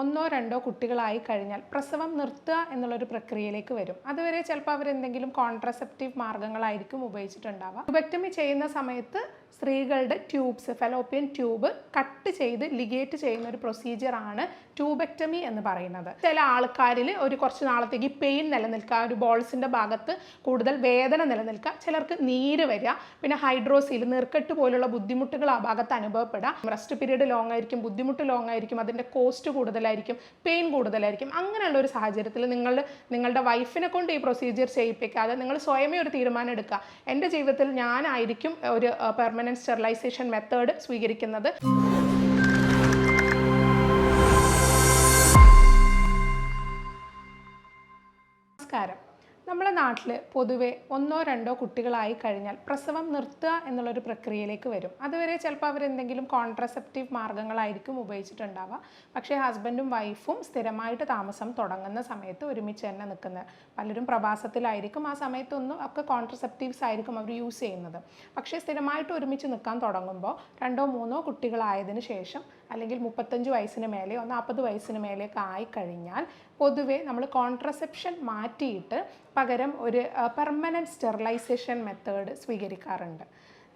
ഒന്നോ രണ്ടോ കുട്ടികളായി കഴിഞ്ഞാൽ പ്രസവം നിർത്തുക എന്നുള്ളൊരു പ്രക്രിയയിലേക്ക് വരും. അതുവരെ ചിലപ്പോൾ അവരെന്തെങ്കിലും കോൺട്രസെപ്റ്റീവ് മാർഗങ്ങളായിരിക്കും ഉപയോഗിച്ചിട്ടുണ്ടാവുക. ട്യൂബെക്ടമി ചെയ്യുന്ന സമയത്ത് സ്ത്രീകളുടെ ട്യൂബ്സ് ഫെലോപ്പിയൻ ട്യൂബ് കട്ട് ചെയ്ത് ലിഗേറ്റ് ചെയ്യുന്ന ഒരു പ്രൊസീജിയറാണ് ട്യൂബെക്ടമി എന്ന് പറയുന്നത്. ചില ആൾക്കാരിൽ ഒരു കുറച്ച് നാളത്തേക്ക് പെയിൻ നിലനിൽക്കുക ഒരു ബോൾസിന്റെ ഭാഗത്ത് കൂടുതൽ വേദന നിലനിൽക്കുക ചിലർക്ക് നീര് വരിക പിന്നെ ഹൈഡ്രോസീൽ നീർക്കെട്ട് പോലുള്ള ബുദ്ധിമുട്ടുകൾ ആ ഭാഗത്ത് അനുഭവപ്പെടാം. റെസ്റ്റ് പീരീഡ് ലോങ് ആയിരിക്കും ബുദ്ധിമുട്ട് ലോങ് ആയിരിക്കും അതിന്റെ കോസ്റ്റ് കൂടുതലായിരിക്കും പെയിൻ കൂടുതലായിരിക്കും. അങ്ങനെയുള്ള ഒരു സാഹചര്യത്തിൽ നിങ്ങൾ നിങ്ങളുടെ വൈഫിനെ കൊണ്ട് ഈ പ്രൊസീജിയർ ചെയ്യിപ്പിക്കാതെ നിങ്ങൾ സ്വയമേ ഒരു തീരുമാനം എടുക്കുക. എന്റെ ജീവിതത്തിൽ ഞാനായിരിക്കും ഒരു പെർമനന്റ് സ്റ്റെറിലൈസേഷൻ മെത്തേഡ് സ്വീകരിക്കുന്നത്. നാട്ടിൽ പൊതുവെ ഒന്നോ രണ്ടോ കുട്ടികളായി കഴിഞ്ഞാൽ പ്രസവം നിർത്തുക എന്നുള്ളൊരു പ്രക്രിയയിലേക്ക് വരും. അതുവരെ ചിലപ്പോൾ അവരെന്തെങ്കിലും കോൺട്രസെപ്റ്റീവ് മാർഗങ്ങളായിരിക്കും ഉപയോഗിച്ചിട്ടുണ്ടാവുക. പക്ഷേ ഹസ്ബൻഡും വൈഫും സ്ഥിരമായിട്ട് താമസം തുടങ്ങുന്ന സമയത്ത് ഒരുമിച്ച് തന്നെ നിൽക്കുന്നത്. പലരും പ്രവാസത്തിലായിരിക്കും ആ സമയത്തൊന്നും ഒക്കെ കോൺട്രസെപ്റ്റീവ്സ് ആയിരിക്കും അവർ യൂസ് ചെയ്യുന്നത്. പക്ഷേ സ്ഥിരമായിട്ട് ഒരുമിച്ച് നിൽക്കാൻ തുടങ്ങുമ്പോൾ രണ്ടോ മൂന്നോ കുട്ടികളായതിനു ശേഷം അല്ലെങ്കിൽ മുപ്പത്തഞ്ച് വയസ്സിന് മേലെയോ നാൽപ്പത് വയസ്സിന് മേലെയൊക്കെ ആയിക്കഴിഞ്ഞാൽ പൊതുവേ നമ്മൾ കോൺട്രസെപ്ഷൻ മാറ്റിയിട്ട് പകരം ഒരു പെർമനന്റ് സ്റ്റെറിലൈസേഷൻ മെത്തേഡ് സ്വീകരിക്കാറുണ്ട്.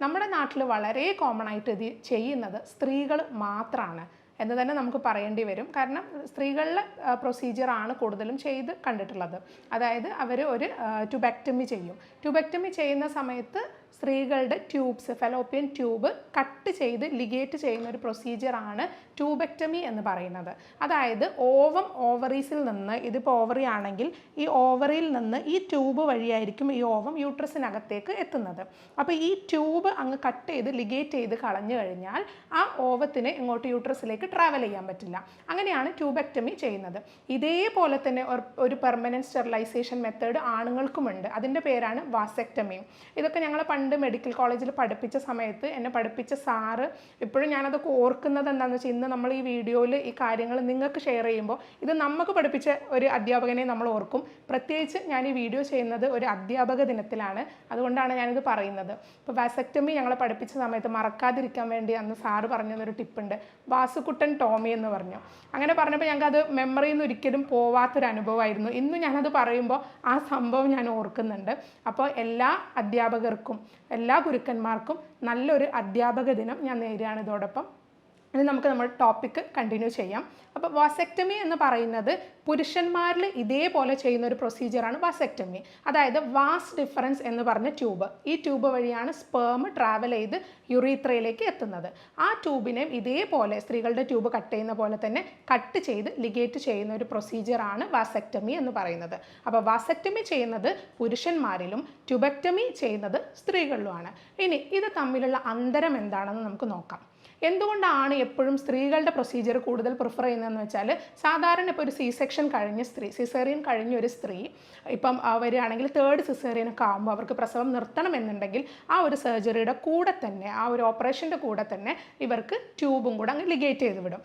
നമ്മുടെ നാട്ടിൽ വളരെ കോമൺ ആയിട്ട് ഇത് ചെയ്യുന്നത് സ്ത്രീകൾ മാത്രമാണ് എന്ന് തന്നെ നമുക്ക് പറയേണ്ടി വരും. കാരണം സ്ത്രീകളിലെ പ്രൊസീജിയറാണ് കൂടുതലും ചെയ്ത് കണ്ടിട്ടുള്ളത്. അതായത് അവർ ഒരു ട്യൂബക്ടമി ചെയ്യും. ട്യൂബക്ടമി ചെയ്യുന്ന സമയത്ത് സ്ത്രീകളുടെ ട്യൂബ്സ് ഫെലോപ്പിയൻ ട്യൂബ് കട്ട് ചെയ്ത് ലിഗേറ്റ് ചെയ്യുന്ന ഒരു പ്രൊസീജിയറാണ് ട്യൂബെക്ടമി എന്ന് പറയുന്നത്. അതായത് ഓവം ഓവറീസിൽ നിന്ന് ഇതിപ്പോൾ ഓവറി ആണെങ്കിൽ ഈ ഓവറിയിൽ നിന്ന് ഈ ട്യൂബ് വഴിയായിരിക്കും ഈ ഓവം യൂട്രസിനകത്തേക്ക് എത്തുന്നത്. അപ്പോൾ ഈ ട്യൂബ് അങ്ങ് കട്ട് ചെയ്ത് ലിഗേറ്റ് ചെയ്ത് കളഞ്ഞു കഴിഞ്ഞാൽ ആ ഓവത്തിന് ഇങ്ങോട്ട് യൂട്രസിലേക്ക് ട്രാവൽ ചെയ്യാൻ പറ്റില്ല. അങ്ങനെയാണ് ട്യൂബെക്ടമി ചെയ്യുന്നത്. ഇതേപോലെ തന്നെ ഒരു- പെർമനന്റ് സ്റ്റെറിലൈസേഷൻ മെത്തേഡ് ആണുങ്ങൾക്കുമുണ്ട്. അതിന്റെ പേരാണ് വാസെക്ടമി ഇതൊക്കെ ഞങ്ങൾ പണ്ട് മെഡിക്കൽ കോളേജിൽ പഠിപ്പിച്ച സമയത്ത് എന്നെ പഠിപ്പിച്ച സാറ് ഇപ്പോഴും ഞാനതൊക്കെ ഓർക്കുന്നത് എന്താണെന്ന് വെച്ചാൽ ഇന്ന് നമ്മൾ ഈ വീഡിയോയിൽ ഈ കാര്യങ്ങൾ നിങ്ങൾക്ക് ഷെയർ ചെയ്യുമ്പോൾ ഇത് നമുക്ക് പഠിപ്പിച്ച ഒരു അധ്യാപകനെ നമ്മൾ ഓർക്കും. പ്രത്യേകിച്ച് ഞാൻ ഈ വീഡിയോ ചെയ്യുന്നത് ഒരു അധ്യാപക ദിനത്തിലാണ്. അതുകൊണ്ടാണ് ഞാനിത് പറയുന്നത്. ഇപ്പോൾ വാസക്ടമി ഞങ്ങളെ പഠിപ്പിച്ച സമയത്ത് മറക്കാതിരിക്കാൻ വേണ്ടി അന്ന് സാറ് പറഞ്ഞൊരു ടിപ്പുണ്ട്. വാസുക്കുട്ടൻ ടോമി എന്ന് പറഞ്ഞു. അങ്ങനെ പറഞ്ഞപ്പോൾ ഞങ്ങൾക്ക് അത് മെമ്മറിയിൽ നിന്ന് ഒരിക്കലും പോവാത്തൊരു അനുഭവമായിരുന്നു. ഇന്ന് ഞാനത് പറയുമ്പോൾ ആ സംഭവം ഞാൻ ഓർക്കുന്നുണ്ട്. അപ്പോൾ എല്ലാ അധ്യാപകർക്കും എല്ലാ ഗുരുക്കന്മാർക്കും നല്ലൊരു അധ്യാപക ദിനം ഞാൻ നേരുകയാണ്. ഇതോടൊപ്പം ഇനി നമുക്ക് നമ്മുടെ ടോപ്പിക്ക് കണ്ടിന്യൂ ചെയ്യാം. അപ്പോൾ വാസെക്ടമി എന്ന് പറയുന്നത് പുരുഷന്മാരിൽ ഇതേപോലെ ചെയ്യുന്ന ഒരു പ്രൊസീജിയറാണ് വാസെക്ടമി അതായത് വാസ് ഡിഫറൻസ് എന്ന് പറഞ്ഞ ട്യൂബ് ഈ ട്യൂബ് വഴിയാണ് സ്പേം ട്രാവൽ ചെയ്ത് യുറീത്രയിലേക്ക് എത്തുന്നത്. ആ ട്യൂബിനെയും ഇതേപോലെ സ്ത്രീകളുടെ ട്യൂബ് കട്ട് ചെയ്യുന്ന പോലെ തന്നെ കട്ട് ചെയ്ത് ലിഗേറ്റ് ചെയ്യുന്ന ഒരു പ്രൊസീജിയറാണ് വാസെക്ടമി എന്ന് പറയുന്നത്. അപ്പോൾ വാസെക്ടമി ചെയ്യുന്നത് പുരുഷന്മാരിലും ട്യൂബക്ടമി ചെയ്യുന്നത് സ്ത്രീകളിലുമാണ്. ഇനി ഇത് തമ്മിലുള്ള അന്തരം എന്താണെന്ന് നമുക്ക് നോക്കാം. എന്തുകൊണ്ടാണ് എപ്പോഴും സ്ത്രീകളുടെ പ്രൊസീജിയർ കൂടുതൽ പ്രിഫർ ചെയ്യുന്നതെന്ന് വെച്ചാൽ സാധാരണ ഇപ്പോൾ ഒരു സി സെക്ഷൻ കഴിഞ്ഞ സ്ത്രീ സിസേറിയൻ കഴിഞ്ഞ ഒരു സ്ത്രീ ഇപ്പം വരികയാണെങ്കിൽ തേർഡ് സിസേറിയൻ ഒക്കെ ആകുമ്പോൾ അവർക്ക് പ്രസവം നിർത്തണം എന്നുണ്ടെങ്കിൽ ആ ഒരു സർജറിയുടെ കൂടെ തന്നെ ആ ഒരു ഓപ്പറേഷന്റെ കൂടെ തന്നെ ഇവർക്ക് ട്യൂബും കൂടെ അങ്ങ് ലിഗേറ്റ് ചെയ്ത് വിടും.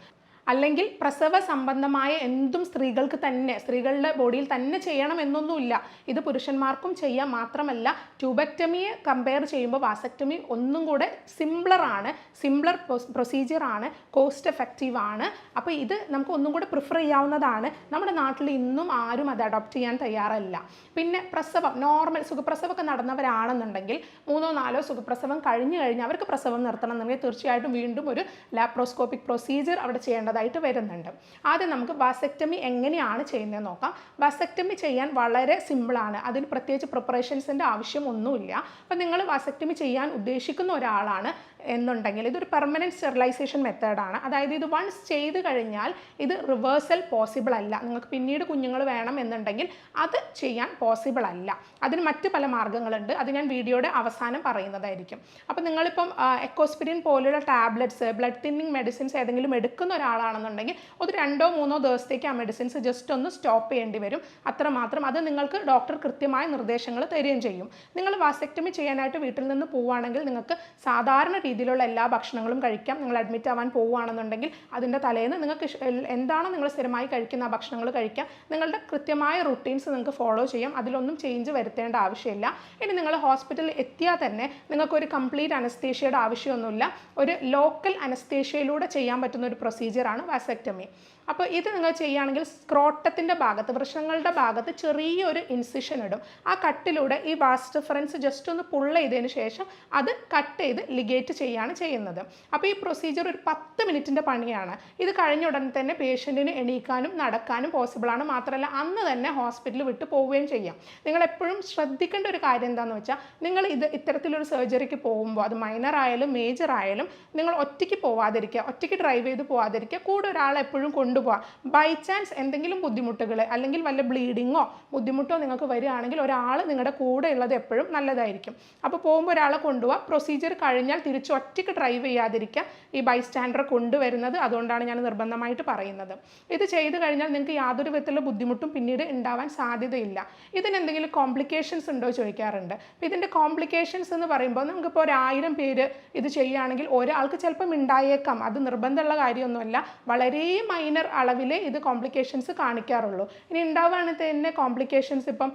അല്ലെങ്കിൽ പ്രസവ സംബന്ധമായ എന്തും സ്ത്രീകൾക്ക് തന്നെ സ്ത്രീകളുടെ ബോഡിയിൽ തന്നെ ചെയ്യണം എന്നൊന്നുമില്ല ഇത് പുരുഷന്മാർക്കും ചെയ്യാം. മാത്രമല്ല ട്യൂബക്ടമിയെ കമ്പയർ ചെയ്യുമ്പോൾ വാസക്ടമി ഒന്നും കൂടെ സിംപ്ലറാണ് സിംപ്ലർ പ്രൊസീജിയർ ആണ്. കോസ്റ്റ് എഫക്റ്റീവ് ആണ്. അപ്പോൾ ഇത് നമുക്ക് ഒന്നും കൂടെ പ്രിഫർ ചെയ്യാവുന്നതാണ്. നമ്മുടെ നാട്ടിൽ ഇന്നും ആരും അത് അഡോപ്റ്റ് ചെയ്യാൻ തയ്യാറല്ല. പിന്നെ പ്രസവം നോർമൽ സുഖപ്രസവമൊക്കെ നടന്നവരാണെന്നുണ്ടെങ്കിൽ മൂന്നോ നാലോ സുഖപ്രസവം കഴിഞ്ഞു കഴിഞ്ഞാൽ അവർക്ക് പ്രസവം നിർത്തണം എന്നുണ്ടെങ്കിൽ തീർച്ചയായിട്ടും വീണ്ടും ഒരു ലാപ്രോസ്കോപ്പിക് പ്രൊസീജിയർ അവിടെ ചെയ്യേണ്ടതായിട്ട് വരുന്നുണ്ട്. ആദ്യം നമുക്ക് വാസെക്ടമി എങ്ങനെയാണ് ചെയ്യുന്നത് നോക്കാം. വാസെക്ടമി ചെയ്യാൻ വളരെ സിമ്പിളാണ് അതിന് പ്രത്യേകിച്ച് പ്രിപ്പറേഷൻസിന്റെ ആവശ്യമൊന്നുമില്ല അപ്പം നിങ്ങൾ വാസെക്ടമി ചെയ്യാൻ ഉദ്ദേശിക്കുന്ന ഒരാളാണ്. എന്നുണ്ടെങ്കിൽ ഇതൊരു പെർമനന്റ് സ്റ്റെറിലൈസേഷൻ മെത്തേഡാണ് അതായത് ഇത് വൺസ് ചെയ്ത് കഴിഞ്ഞാൽ ഇത് റിവേഴ്സൽ പോസിബിൾ അല്ല. നിങ്ങൾക്ക് പിന്നീട് കുഞ്ഞുങ്ങൾ വേണം എന്നുണ്ടെങ്കിൽ അത് ചെയ്യാൻ പോസിബിൾ അല്ല. അതിന് മറ്റ് പല മാർഗങ്ങളുണ്ട് അത് ഞാൻ വീഡിയോയുടെ അവസാനം പറയുന്നതായിരിക്കും. അപ്പോൾ നിങ്ങളിപ്പം എക്കോസ്പിരിൻ പോലുള്ള ടാബ്ലറ്റ്സ് ബ്ലഡ് തിന്നിങ് മെഡിസിൻസ് ഏതെങ്കിലും എടുക്കുന്ന ഒരാളാണെന്നുണ്ടെങ്കിൽ ഒരു രണ്ടോ മൂന്നോ ദിവസത്തേക്ക് ആ മെഡിസിൻസ് ജസ്റ്റ് ഒന്ന് സ്റ്റോപ്പ് ചെയ്യേണ്ടി വരും. അത്രമാത്രം അത് നിങ്ങൾക്ക് ഡോക്ടർ കൃത്യമായ നിർദ്ദേശങ്ങൾ തരികയും ചെയ്യും. നിങ്ങൾ വാസെക്ടമി ചെയ്യാനായിട്ട് വീട്ടിൽ നിന്ന് പോവുകയാണെങ്കിൽ നിങ്ങൾക്ക് സാധാരണ രീതിയിലുള്ള എല്ലാ ഭക്ഷണങ്ങളും കഴിക്കാം. നിങ്ങൾ അഡ്മിറ്റ് ആവാൻ പോവുകയാണെന്നുണ്ടെങ്കിൽ അതിന്റെ തലേന്ന് നിങ്ങൾക്ക് എന്താണോ നിങ്ങൾ സ്ഥിരമായി കഴിക്കുന്ന ആ ഭക്ഷണങ്ങൾ കഴിക്കാം. നിങ്ങളുടെ കൃത്യമായ റുട്ടീൻസ് നിങ്ങൾക്ക് ഫോളോ ചെയ്യാം. അതിലൊന്നും ചേഞ്ച് വരുത്തേണ്ട ആവശ്യമില്ല. ഇനി നിങ്ങൾ ഹോസ്പിറ്റലിൽ എത്തിയാൽ തന്നെ നിങ്ങൾക്കൊരു കംപ്ലീറ്റ് അനസ്തേഷ്യയുടെ ആവശ്യമൊന്നുമില്ല. ഒരു ലോക്കൽ അനസ്തേഷ്യയിലൂടെ ചെയ്യാൻ പറ്റുന്ന ഒരു പ്രൊസീജിയറാണ് വാസെക്ടമി അപ്പോൾ ഇത് നിങ്ങൾ ചെയ്യുകയാണെങ്കിൽ സ്ക്രോട്ടത്തിന്റെ ഭാഗത്ത് വൃഷങ്ങളുടെ ഭാഗത്ത് ചെറിയൊരു ഇൻസിഷൻ ഇടും. ആ കട്ടിലൂടെ ഈ വാസ്റ്റ് ഡിഫറൻസ് ജസ്റ്റ് ഒന്ന് പുൾ ചെയ്തതിന് ശേഷം അത് കട്ട് ചെയ്ത് ലിഗേറ്റ് ചെയ്യുകയാണ് ചെയ്യുന്നത്. അപ്പോൾ ഈ പ്രൊസീജിയർ ഒരു പത്ത് മിനിറ്റിന്റെ പണിയാണ്. ഇത് കഴിഞ്ഞ ഉടനെ തന്നെ പേഷ്യന്റിന് എണീക്കാനും നടക്കാനും പോസിബിളാണ് മാത്രമല്ല അന്ന് തന്നെ ഹോസ്പിറ്റലിൽ വിട്ട് പോവുകയും ചെയ്യാം. നിങ്ങൾ എപ്പോഴും ശ്രദ്ധിക്കേണ്ട ഒരു കാര്യം എന്താണെന്ന് വെച്ചാൽ നിങ്ങൾ ഇത് ഇത്തരത്തിലൊരു സർജറിക്ക് പോകുമ്പോൾ അത് മൈനർ ആയാലും മേജർ ആയാലും നിങ്ങൾ ഒറ്റയ്ക്ക് പോവാതിരിക്കുക ഒറ്റയ്ക്ക് ഡ്രൈവ് ചെയ്ത് പോവാതിരിക്കുക കൂടെ ഒരാളെ എപ്പോഴും കൊണ്ടുപോകാം ബൈ ചാൻസ് എന്തെങ്കിലും ബുദ്ധിമുട്ടുകൾ അല്ലെങ്കിൽ വല്ല ബ്ലീഡിങ്ങോ ബുദ്ധിമുട്ടോ നിങ്ങൾക്ക് വരികയാണെങ്കിൽ ഒരാൾ നിങ്ങളുടെ കൂടെ ഉള്ളത് എപ്പോഴും നല്ലതായിരിക്കും. അപ്പോൾ പോകുമ്പോൾ ഒരാളെ കൊണ്ടുപോകാം പ്രൊസീജിയർ കഴിഞ്ഞാൽ തിരിച്ച് ഒറ്റയ്ക്ക് ഡ്രൈവ് ചെയ്യാതിരിക്കുക. ഈ ബൈസ്റ്റാൻഡറെ കൊണ്ടുവരുന്നത് അതുകൊണ്ടാണ് ഞാൻ നിർബന്ധമായിട്ട് പറയുന്നത്. ഇത് ചെയ്ത് കഴിഞ്ഞാൽ നിങ്ങൾക്ക് യാതൊരു വിധത്തിലുള്ള ബുദ്ധിമുട്ടും പിന്നീട് ഉണ്ടാവാൻ സാധ്യതയില്ല. ഇതിനെന്തെങ്കിലും കോംപ്ലിക്കേഷൻസ് ഉണ്ടോ ചോദിക്കാറുണ്ട്. അപ്പോൾ ഇതിന്റെ കോംപ്ലിക്കേഷൻസ് എന്ന് പറയുമ്പോൾ നമുക്കിപ്പോൾ ഒരായിരം പേര് ഇത് ചെയ്യുകയാണെങ്കിൽ ഒരാൾക്ക് ചിലപ്പം ഉണ്ടായേക്കാം. അത് നിർബന്ധമുള്ള കാര്യമൊന്നുമല്ല. വളരെ മൈനർ അളവിലേ ഇത് കോംപ്ലിക്കേഷൻസ് കാണിക്കാറുള്ളൂ. ഇനി ഉണ്ടാവുകയാണെങ്കിൽ തന്നെ കോംപ്ലിക്കേഷൻസ് ഇപ്പം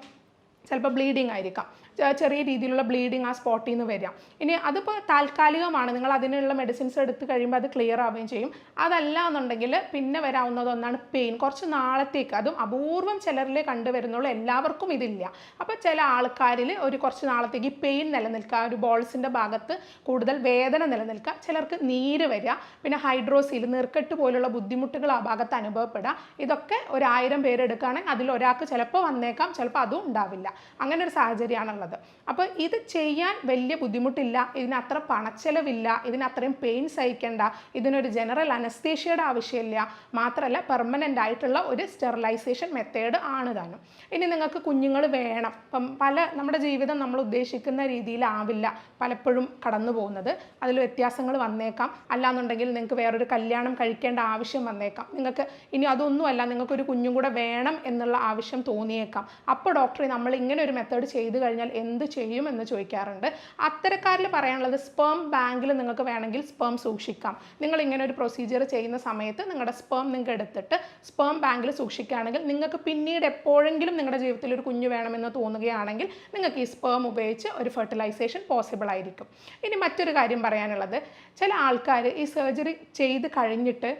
ചിലപ്പോൾ ബ്ലീഡിങ് ആയിരിക്കാം. ചെറിയ രീതിയിലുള്ള ബ്ലീഡിങ് ആ സ്പോട്ടിൽ നിന്ന് വരാം. ഇനി അതിപ്പോൾ താൽക്കാലികമാണ്. നിങ്ങൾ അതിനുള്ള മെഡിസിൻസ് എടുത്തു കഴിയുമ്പോൾ അത് ക്ലിയർ ആവുകയും ചെയ്യും. അതല്ല എന്നുണ്ടെങ്കിൽ പിന്നെ വരാവുന്നത് ഒന്നാണ് പെയിൻ കുറച്ച് നാളത്തേക്ക് അതും അപൂർവം ചിലരിലെ കണ്ടുവരുന്നുള്ളൂ. എല്ലാവർക്കും ഇതില്ല. അപ്പോൾ ചില ആൾക്കാരിൽ ഒരു കുറച്ച് നാളത്തേക്ക് പെയിൻ നിലനിൽക്കുക ഒരു ബോൾസിന്റെ ഭാഗത്ത് കൂടുതൽ വേദന നിലനിൽക്കുക ചിലർക്ക് നീര് വരിക പിന്നെ ഹൈഡ്രോസീൽ നീർക്കെട്ട് പോലുള്ള ബുദ്ധിമുട്ടുകൾ ആ ഭാഗത്ത് അനുഭവപ്പെടുക ഇതൊക്കെ ഒരായിരം പേരെടുക്കുകയാണെങ്കിൽ അതിൽ ഒരാൾക്ക് ചിലപ്പോൾ വന്നേക്കാം ചിലപ്പോൾ അതും ഉണ്ടാവില്ല. അങ്ങനെ ഒരു സാഹചര്യമാണുള്ളത്. അപ്പോൾ ഇത് ചെയ്യാൻ വലിയ ബുദ്ധിമുട്ടില്ല ഇതിന് അത്ര പണച്ചെലവില്ല ഇതിന് അത്രയും പെയിൻ സഹിക്കേണ്ട ഇതിനൊരു ജനറൽ അനസ്തേഷ്യയുടെ ആവശ്യമില്ല മാത്രമല്ല പെർമനന്റ് ആയിട്ടുള്ള ഒരു സ്റ്റെറിലൈസേഷൻ മെത്തേഡ് ആണ് താനും ഇനി നിങ്ങൾക്ക് കുഞ്ഞുങ്ങൾ വേണം. ഇപ്പം പല നമ്മുടെ ജീവിതം നമ്മൾ ഉദ്ദേശിക്കുന്ന രീതിയിലാവില്ല പലപ്പോഴും കടന്നു പോകുന്നത്. അതിൽ വ്യത്യാസങ്ങൾ വന്നേക്കാം. അല്ലാന്നുണ്ടെങ്കിൽ നിങ്ങൾക്ക് വേറൊരു കല്യാണം കഴിക്കേണ്ട ആവശ്യം വന്നേക്കാം. നിങ്ങൾക്ക് ഇനി അതൊന്നുമല്ല നിങ്ങൾക്കൊരു കുഞ്ഞും കൂടെ വേണം എന്നുള്ള ആവശ്യം തോന്നിയേക്കാം. അപ്പോൾ ഡോക്ടറെ നമ്മൾ ഇങ്ങനെ ഒരു മെത്തേഡ് ചെയ്തു കഴിഞ്ഞാൽ എന്ത് ചെയ്യും എന്ന് ചോദിക്കാറുണ്ട്. അത്തരക്കാരിൽ പറയാനുള്ളത് സ്പേം ബാങ്കിൽ നിങ്ങൾക്ക് വേണമെങ്കിൽ സ്പേം സൂക്ഷിക്കാം. നിങ്ങൾ ഇങ്ങനെ ഒരു പ്രൊസീജിയർ ചെയ്യുന്ന സമയത്ത് നിങ്ങളുടെ സ്പേം നിങ്ങൾക്ക് എടുത്തിട്ട് സ്പേം ബാങ്കിൽ സൂക്ഷിക്കുകയാണെങ്കിൽ നിങ്ങൾക്ക് പിന്നീട് എപ്പോഴെങ്കിലും നിങ്ങളുടെ ജീവിതത്തിൽ ഒരു കുഞ്ഞ് വേണമെന്ന് തോന്നുകയാണെങ്കിൽ നിങ്ങൾക്ക് ഈ സ്പേം ഉപയോഗിച്ച് ഒരു ഫെർട്ടിലൈസേഷൻ പോസിബിൾ ആയിരിക്കും. ഇനി മറ്റൊരു കാര്യം പറയാനുള്ളത്. ചില ആൾക്കാർ ഈ സർജറി ചെയ്ത് കഴിഞ്ഞിട്ട്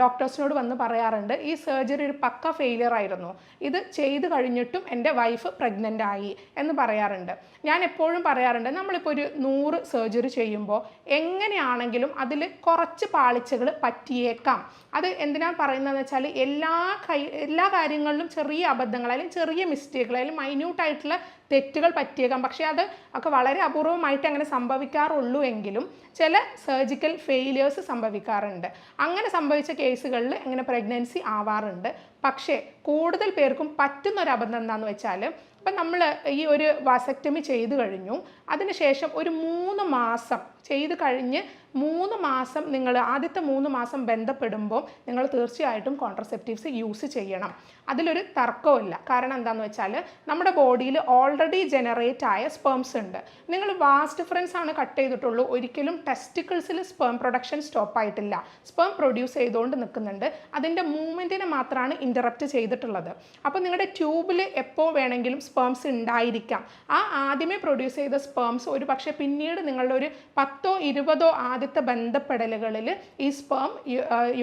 ഡോക്ടേഴ്സിനോട് വന്ന് പറയാറുണ്ട് ഈ സർജറി ഒരു പക്ക ഫെയിലിയർ ആയിരുന്നു. ഇത് ചെയ്ത് കഴിഞ്ഞിട്ടും എന്റെ വൈഫ് പ്രഗ്നന്റ് ആയി എന്ന് പറയാറുണ്ട്. ഞാൻ എപ്പോഴും പറയാറുണ്ട് നമ്മളിപ്പോൾ ഒരു നൂറ് സർജറി ചെയ്യുമ്പോൾ എങ്ങനെയാണെങ്കിലും അതിൽ കുറച്ച് പാളിച്ചകൾ പറ്റിയേക്കാം. അത് എന്തിനാണ് പറയുന്നതെന്ന് വെച്ചാൽ എല്ലാ കൈ എല്ലാ കാര്യങ്ങളിലും ചെറിയ അബദ്ധങ്ങളായാലും ചെറിയ മിസ്റ്റേക്കുകളായാലും മൈന്യൂട്ടായിട്ടുള്ള തെറ്റുകൾ പറ്റിയേക്കാം. പക്ഷേ അത് ഒക്കെ വളരെ അപൂർവമായിട്ട് അങ്ങനെ സംഭവിക്കാറുള്ളൂ എങ്കിലും ചില സർജിക്കൽ ഫെയിലിയേഴ്സ് സംഭവിക്കാറുണ്ട്. അങ്ങനെ സംഭവിച്ച കേസുകളിൽ അങ്ങനെ പ്രഗ്നൻസി ആവാറുണ്ട്. പക്ഷേ കൂടുതൽ പേർക്കും പറ്റുന്ന ഒരു അബദ്ധം എന്താണെന്ന് വെച്ചാൽ ഇപ്പം നമ്മൾ ഈ ഒരു വാസക്ടമി ചെയ്തു കഴിഞ്ഞു. അതിനുശേഷം ഒരു മൂന്ന് മാസം ചെയ്ത് കഴിഞ്ഞ് മൂന്ന് മാസം നിങ്ങൾ ആദ്യത്തെ മൂന്ന് മാസം ബന്ധപ്പെടുമ്പോൾ നിങ്ങൾ തീർച്ചയായിട്ടും കോൺട്രസെപ്റ്റീവ്സ് യൂസ് ചെയ്യണം. അതിലൊരു തർക്കമില്ല കാരണം എന്താണെന്ന് വെച്ചാൽ നമ്മുടെ ബോഡിയിൽ ഓൾറെഡി ജനറേറ്റ് ആയ സ്പേംസ് ഉണ്ട്. നിങ്ങൾ വാസ്റ്റ് ഡിഫറൻസ് ആണ് കട്ട് ചെയ്തിട്ടുള്ളൂ. ഒരിക്കലും ടെസ്റ്റിക്കിൾസിൽ സ്പേം പ്രൊഡക്ഷൻ സ്റ്റോപ്പ് ആയിട്ടില്ല. സ്പേം പ്രൊഡ്യൂസ് ചെയ്തുകൊണ്ട് നിൽക്കുന്നുണ്ട്. അതിന്റെ മൂവ്മെന്റിനെ മാത്രമാണ് ഇന്ററപ്റ്റ് ചെയ്തിട്ടുള്ളത്. അപ്പോൾ നിങ്ങളുടെ ട്യൂബിൽ എപ്പോൾ വേണമെങ്കിലും സ്പേംസ് ഉണ്ടായിരിക്കാം. ആ ആദ്യമേ പ്രൊഡ്യൂസ് ചെയ്ത സ്പേംസ് ഒരു പക്ഷേ പിന്നീട് നിങ്ങളുടെ ഒരു പത്തോ ഇരുപതോ ആദ്യത്തെ ബന്ധപ്പെടലുകളിൽ ഈ സ്പേം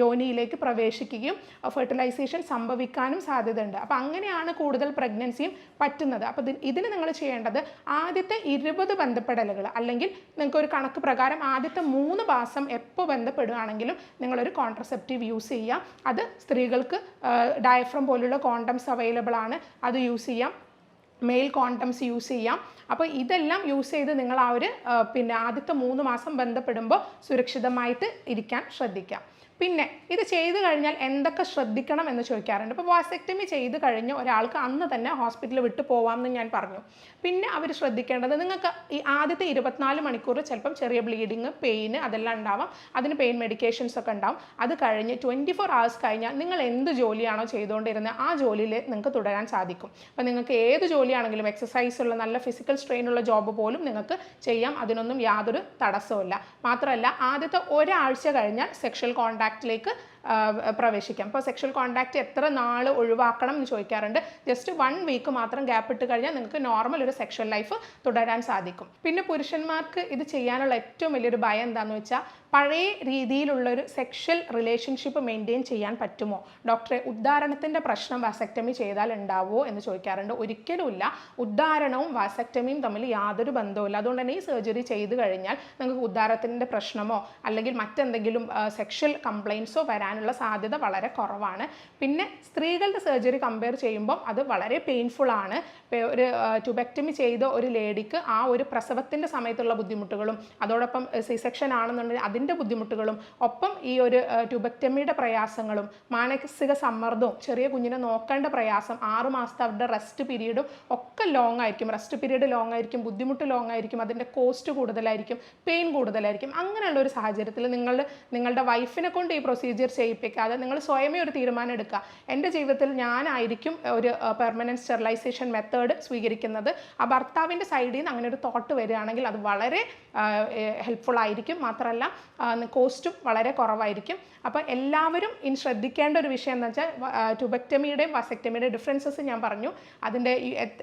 യോനിയിലേക്ക് പ്രവേശിക്കുകയും ഫെർട്ടിലൈസേഷൻ സംഭവിക്കാനും സാധ്യതയുണ്ട്. അപ്പോൾ അങ്ങനെയാണ് കൂടുതൽ പ്രഗ്നൻസിയും പറ്റുന്നത്. അപ്പോൾ ഇത് ഇതിന് നിങ്ങൾ ചെയ്യേണ്ടത് ആദ്യത്തെ ഇരുപത് ബന്ധപ്പെടലുകൾ അല്ലെങ്കിൽ നിങ്ങൾക്ക് ഒരു കണക്ക് പ്രകാരം ആദ്യത്തെ മൂന്ന് മാസം എപ്പോൾ ബന്ധപ്പെടുകയാണെങ്കിലും നിങ്ങളൊരു കോൺട്രസെപ്റ്റീവ് യൂസ് ചെയ്യുക. അത് സ്ത്രീകൾക്ക് ഡയഫ്രം പോലുള്ള കോണ്ടംസ് അവൈലബിൾ ആണ്. അത് യൂസ് ചെയ്യാം. മെയിൽ കോണ്ടംസ് യൂസ് ചെയ്യാം. അപ്പോൾ ഇതെല്ലാം യൂസ് ചെയ്ത് നിങ്ങൾ ആ ഒരു പിന്നെ ആദ്യത്തെ മൂന്ന് മാസം ബന്ധപ്പെടുമ്പോൾ സുരക്ഷിതമായിട്ട് ഇരിക്കാൻ ശ്രദ്ധിക്കാം. പിന്നെ ഇത് ചെയ്തു കഴിഞ്ഞാൽ എന്തൊക്കെ ശ്രദ്ധിക്കണം എന്ന് ചോദിക്കാറുണ്ട്. ഇപ്പോൾ വാസെക്ടമി ചെയ്ത് കഴിഞ്ഞ് ഒരാൾക്ക് അന്ന് തന്നെ ഹോസ്പിറ്റലിൽ വിട്ടു പോവാമെന്ന് ഞാൻ പറഞ്ഞു. പിന്നെ അവർ ശ്രദ്ധിക്കേണ്ടത് നിങ്ങൾക്ക് ഈ ആദ്യത്തെ ഇരുപത്തിനാല് മണിക്കൂർ ചിലപ്പം ചെറിയ ബ്ലീഡിങ് പെയിന് അതെല്ലാം ഉണ്ടാവാം. അതിന് പെയിൻ മെഡിക്കേഷൻസ് ഒക്കെ ഉണ്ടാവും. അത് കഴിഞ്ഞ് ട്വന്റി ഫോർ അവേഴ്സ് കഴിഞ്ഞാൽ നിങ്ങൾ എന്ത് ജോലിയാണോ ചെയ്തുകൊണ്ടിരുന്നത് ആ ജോലിയിൽ നിങ്ങൾക്ക് തുടരാൻ സാധിക്കും. അപ്പോൾ നിങ്ങൾക്ക് ഏത് ജോലിയാണെങ്കിലും എക്സസൈസ് ഉള്ള നല്ല ഫിസിക്കൽ സ്ട്രെയിൻ ഉള്ള ജോബ് പോലും നിങ്ങൾക്ക് ചെയ്യാം. അതിനൊന്നും യാതൊരു തടസ്സമില്ല മാത്രമല്ല ആദ്യത്തെ ഒരാഴ്ച കഴിഞ്ഞാൽ സെക്ഷൽ കോൺടാക്റ്റിലേക്ക് പ്രവേശിക്കാം. ഇപ്പോൾ സെക്ഷൽ കോൺടാക്റ്റ് എത്ര നാൾ ഒഴിവാക്കണം എന്ന് ചോദിക്കാറുണ്ട്. ജസ്റ്റ് വൺ വീക്ക് മാത്രം ഗ്യാപ്പ് ഇട്ട് കഴിഞ്ഞാൽ നിങ്ങൾക്ക് നോർമൽ ഒരു സെക്ഷൽ ലൈഫ് തുടരാൻ സാധിക്കും. പിന്നെ പുരുഷന്മാർക്ക് ഇത് ചെയ്യാനുള്ള ഏറ്റവും വലിയൊരു ഭയം എന്താണെന്ന് വെച്ചാൽ പഴയ രീതിയിലുള്ള ഒരു സെക്ഷൽ റിലേഷൻഷിപ്പ് മെയിന്റെയിൻ ചെയ്യാൻ പറ്റുമോ? ഡോക്ടറെ ഉദ്ധാരണത്തിന്റെ പ്രശ്നം വാസക്ടമി ചെയ്താൽ ഉണ്ടാവുമോ എന്ന് ചോദിക്കാറുണ്ട്. ഒരിക്കലുമില്ല ഉദ്ധാരണവും വാസക്ടമിയും തമ്മിൽ യാതൊരു ബന്ധവുമില്ല. അതുകൊണ്ട് തന്നെ ഈ സർജറി ചെയ്ത് കഴിഞ്ഞാൽ നിങ്ങൾക്ക് ഉദ്ധാരത്തിന്റെ പ്രശ്നമോ അല്ലെങ്കിൽ മറ്റെന്തെങ്കിലും സെക്ഷൽ കംപ്ലയിൻസോ വരാനുള്ള സാധ്യത വളരെ കുറവാണ്. പിന്നെ സ്ത്രീകളുടെ സർജറി കമ്പയർ ചെയ്യുമ്പോൾ അത് വളരെ പെയിൻഫുൾ ആണ്. ഒരു ട്യൂബക്റ്റമി ചെയ്ത ഒരു ലേഡിക്ക് ആ ഒരു പ്രസവത്തിന്റെ സമയത്തുള്ള ബുദ്ധിമുട്ടുകളും അതോടൊപ്പം സിസെക്ഷൻ ആണെന്നുണ്ടെങ്കിൽ അതിന്റെ ബുദ്ധിമുട്ടുകളും ഒപ്പം ഈ ഒരു ട്യൂബക്റ്റമിയുടെ പ്രയാസങ്ങളും മാനസിക സമ്മർദ്ദവും ചെറിയ കുഞ്ഞിനെ നോക്കേണ്ട പ്രയാസം ആറ് മാസത്തെ അവരുടെ റെസ്റ്റ് പീരീഡും ഒക്കെ ലോങ് ആയിരിക്കും. റെസ്റ്റ് പീരീഡ് ലോങ് ആയിരിക്കും ബുദ്ധിമുട്ട് ലോങ് ആയിരിക്കും അതിന്റെ കോസ്റ്റ് കൂടുതലായിരിക്കും പെയിൻ കൂടുതലായിരിക്കും അങ്ങനെയുള്ള ഒരു സാഹചര്യത്തിൽ നിങ്ങൾ നിങ്ങളുടെ വൈഫിനെ കൊണ്ട് ഈ പ്രൊസീജിയർ ചെയ്യിപ്പിക്കാതെ നിങ്ങൾ സ്വയമേ ഒരു തീരുമാനം എടുക്കുക. എന്റെ ജീവിതത്തിൽ ഞാനായിരിക്കും ഒരു പെർമനന്റ് സ്റ്റെറിലൈസേഷൻ മെത്തേഡ് സ്വീകരിക്കുന്നത്. ആ ഭർത്താവിന്റെ സൈഡിൽ നിന്ന് അങ്ങനെ ഒരു തോട്ട് വരികയാണെങ്കിൽ അത് വളരെ ഹെൽപ്ഫുൾ ആയിരിക്കും. മാത്രമല്ല കോസ്റ്റും വളരെ കുറവായിരിക്കും. അപ്പോൾ എല്ലാവരും ഇനി ശ്രദ്ധിക്കേണ്ട ഒരു വിഷയം എന്ന് വെച്ചാൽ ട്യൂബക്ടമിയുടെയും വാസക്ടമിയുടെയും ഡിഫറൻസസ് ഞാൻ പറഞ്ഞു. അതിന്റെ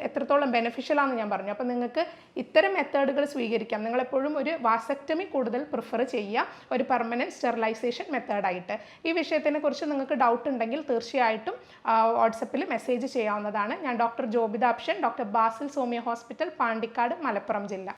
എത്രത്തോളം ബെനിഫിഷ്യലാണെന്ന് ഞാൻ പറഞ്ഞു. അപ്പോൾ നിങ്ങൾക്ക് ഇത്തരം മെത്തേഡുകൾ സ്വീകരിക്കാം. നിങ്ങളെപ്പോഴും ഒരു വാസക്റ്റമി കൂടുതൽ പ്രിഫർ ചെയ്യുക. ഒരു പെർമനന്റ് സ്റ്റെറിലൈസേഷൻ മെത്തേഡായിട്ട് ഈ വിഷയത്തിനെ കുറിച്ച് നിങ്ങൾക്ക് ഡൗട്ട് ഉണ്ടെങ്കിൽ തീർച്ചയായിട്ടും വാട്സപ്പിൽ മെസ്സേജ് ചെയ്യാവുന്നതാണ്. ഞാൻ ഡോക്ടർ ജോബിതാപ്ഷൻ ഡോക്ടർ ബാസിൽ സോമിയ ഹോസ്പിറ്റൽ പാണ്ടിക്കാട് മലപ്പുറം ജില്ല.